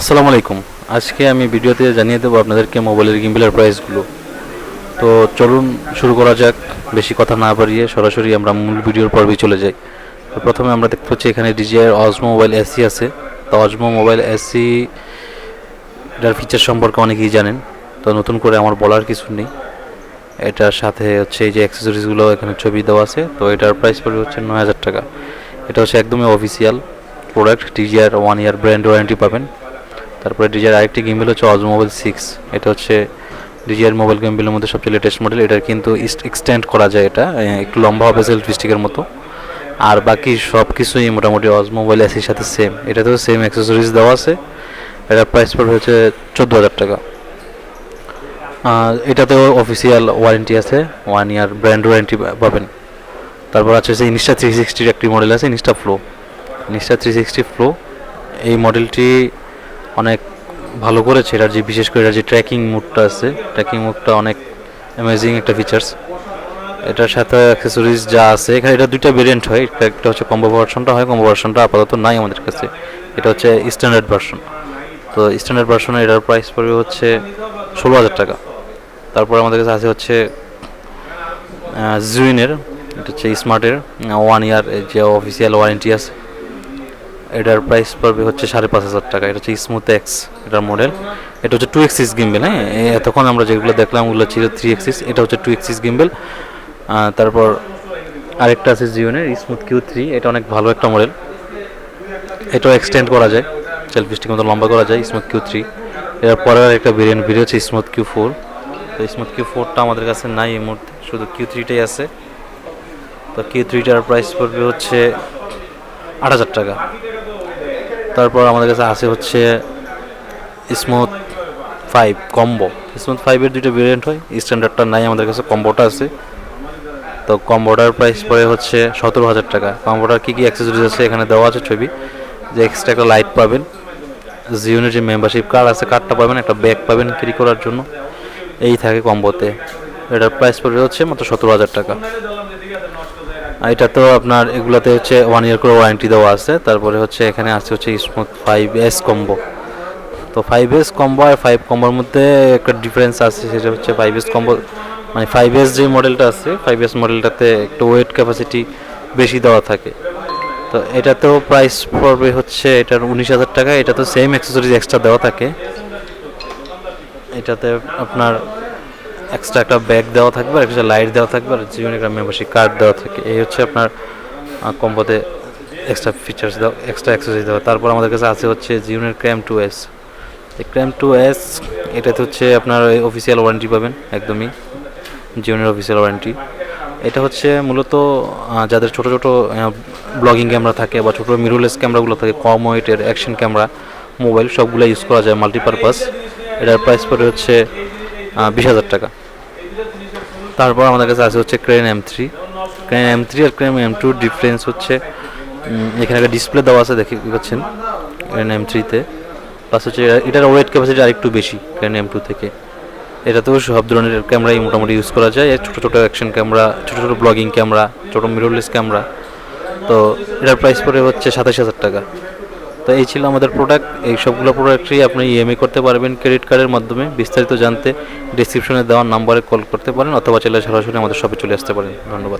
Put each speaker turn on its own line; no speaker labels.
আসসালামু আলাইকুম। আজকে আমি ভিডিওতে জানিয়ে দেবো আপনাদেরকে মোবাইলের গিম্বিলের প্রাইসগুলো। তো চলুন শুরু করা যাক। বেশি কথা না বাড়িয়ে সরাসরি আমরা মূল ভিডিওর পর্বে চলে যাই। তো প্রথমে আমরা দেখতে পাচ্ছি এখানে ডিজিআর অজমো মোবাইল এসি আছে। তো অজমো মোবাইল এসি এটার ফিচার সম্পর্কে অনেকেই জানেন। তো নতুন করে আমার বলার কিছু নেই। এটার সাথে হচ্ছে এই যে অ্যাক্সেসরিজগুলো এখানে ছবি দেওয়া আছে। তো এটার প্রাইস পড়বে হচ্ছে নয় হাজার টাকা। এটা হচ্ছে একদমই official product DGR one year brand warranty পাবেন। তারপরে ডিজিআর আরেকটি গেমবিল হচ্ছে অজ মোবাইল সিক্স এটা হচ্ছে ডিজিআর মোবাইল গেমবিলের মধ্যে সবচেয়ে লেটেস্ট মডেল এটার কিন্তু এক্সটেন্ড করা যায় এটা একটু লম্বা হবে সেলফি স্টিকের মতো। আর বাকি সব কিছুই মোটামুটি অজ মোবাইল এসির সাথে সেম এটাতেও সেম অ্যাক্সেসরিজ দেওয়া আছে। এটার প্রাইস পড়বে হচ্ছে চোদ্দ হাজার টাকা এটাতেও অফিসিয়াল ওয়ারেন্টি আছে। ওয়ান ইয়ার ব্র্যান্ড ওয়ারেন্টি পাবেন। তারপর আছে হচ্ছে ইনস্টা থ্রি সিক্সটির একটি মডেল আছে insta flow insta three sixty flow এই মডেলটি অনেক ভালো করেছে এটার যে, বিশেষ করে এটার যে ট্র্যাকিং মুডটা আছে ট্র্যাকিং মুডটা অনেক অ্যামেজিং একটা ফিচার্স এটার সাথে অ্যাক্সেসরিজ যা আছে, এখানে এটা দুইটা ভেরিয়েন্ট হয়, একটা- হচ্ছে কম্বো ভার্সনটা হয় কম্বো ভার্সনটা আপাতত নাই আমাদের কাছে। এটা হচ্ছে স্ট্যান্ডার্ড ভার্সন তো স্ট্যান্ডার্ড ভার্সনে এটার প্রাইস পড়বে হচ্ছে ষোলো হাজার টাকা। তারপর আমাদের কাছে আছে হচ্ছে জুইনের এটা হচ্ছে স্মার্টের ওয়ান ইয়ার যে অফিসিয়াল ওয়ারেন্টি আছে। এটার প্রাইস পড়বে হচ্ছে সাড়ে পাঁচ হাজার টাকা। এটা হচ্ছে স্মুথ এক্স এটার মডেল এটা হচ্ছে টু এক্সিস গিম্বেল হ্যাঁ? এতক্ষণ আমরা যেগুলো দেখলাম, ওগুলো ছিল থ্রি এক্সিস এটা হচ্ছে টু এক্সিস গিম্বেল তারপর আরেকটা আছে জিওনের স্মুথ কিউ থ্রি এটা অনেক ভালো একটা মডেল এটাও এক্সটেন্ড করা যায়। সেলফি স্টিক মতো লম্বা করা যায় স্মুথ কিউ থ্রি এর পরে একটা ভেরিয়েন্ট বেরিয়ে হচ্ছে স্মুথ কিউ ফোর তো স্মুথ কিউ ফোরটা আমাদের কাছে নাই এই মুহূর্তে। শুধু কিউ থ্রিটাই আছে। তো কিউ থ্রিটার প্রাইস পড়বে হচ্ছে আট হাজার টাকা। তারপর আমাদের কাছে আছে হচ্ছে স্মুথ ফাইভ কম্বো স্মুথ ফাইভের দুইটা ভেরিয়েন্ট হয় স্ট্যান্ডার্ডটা নাই, আমাদের কাছে কম্বোটা আছে। তো কম্বোটার প্রাইস পড়ে হচ্ছে সতেরো হাজার টাকা। কম্বোটার কী কী অ্যাক্সেসরিজ আছে এখানে দেওয়া আছে ছবি। যে এক্সট্রা একটা লাইট পাবেন জিওনের যে মেম্বারশিপ কার্ড আছে কার্ডটা পাবেন, একটা ব্যাগ পাবেন ক্যারি করার জন্য। এই থাকে কম্বোতে এটার প্রাইস পড়বে হচ্ছে মাত্র সতেরো হাজার টাকা। এটা তো আপনার এগুলাতে হচ্ছে ওয়ান ইয়ার করে ওয়ারেন্টি দেওয়া আছে। তারপরে হচ্ছে এখানে আছে হচ্ছে স্মুথ ফাইভ এস কম্বো তো ফাইভ এস কম্বো আর ফাইভ কম্বোর মধ্যে একটা ডিফারেন্স আছে, সেটা হচ্ছে ফাইভ এস কম্বো মানে ফাইভ এস যে মডেলটা আছে ফাইভ এস মডেলটাতে একটু ওয়েট ক্যাপাসিটি বেশি দেওয়া থাকে। তো এটাতেও প্রাইস পড়বে হচ্ছে, এটার উনিশ হাজার টাকা এটা তো সেম অ্যাক্সেসরিজ এক্সট্রা দেওয়া থাকে। এটাতে আপনার এক্সট্রা একটা ব্যাগ দেওয়া থাকবে আর একটা লাইট দেওয়া থাকবে আর জীবন একটা মেম্বারশিপ কার্ড দেওয়া থাকে। এই হচ্ছে আপনার কম্বোতে এক্সট্রা ফিচার্স দেওয়া এক্সট্রা অ্যাক্সেসরিজ দেওয়া। তারপর আমাদের কাছে আছে হচ্ছে জিওনের ক্র্যাম টু এস এই ক্র্যাম টু এস এটাতে হচ্ছে আপনার ওই অফিসিয়াল ওয়ারেন্টি পাবেন, একদমই জিওনের অফিসিয়াল ওয়ারেন্টি এটা হচ্ছে মূলত যাদের ছোট ছোট ব্লগিং ক্যামেরা থাকে বা ছোটো মিরুলেস ক্যামেরাগুলো থাকে, কম ওয়েটের অ্যাকশন ক্যামেরা মোবাইল সবগুলো ইউজ করা যায় মাল্টিপারপাস এটার প্রাইস পড়ে হচ্ছে বিশ হাজার টাকা। তারপর আমাদের কাছে আছে হচ্ছে crane M three crane M three আর ক্রেন এম টুর ডিফারেন্স হচ্ছে এখানে একটা ডিসপ্লে দেওয়া আছে, দেখে পাচ্ছেন ক্রেন এম থ্রিতে প্লাস হচ্ছে এটার ওয়েট ক্যাপাসিটি আরেকটু বেশি ক্রেন এম টু থেকে। এটাতেও সব ধরনের ক্যামেরাই মোটামুটি ইউজ করা যায়। এর ছোটো ছোটো অ্যাকশন ক্যামেরা ছোটো ছোটো ব্লগিং ক্যামেরা ছোটো মিররলেস ক্যামেরা তো এটার প্রাইস পড়ে হচ্ছে সাতাশ হাজার টাকা। তো এই ছিল আমাদের প্রোডাক্ট এই সবগুলো প্রোডাক্টই আপনি ইএমআই করতে পারবেন ক্রেডিট কার্ডের মাধ্যমে। বিস্তারিত জানতে ডিসক্রিপশনে দেওয়া নাম্বারে কল করতে পারেন অথবা চাইলে সরাসরি আমাদের শপে চলে আসতে পারেন। ধন্যবাদ।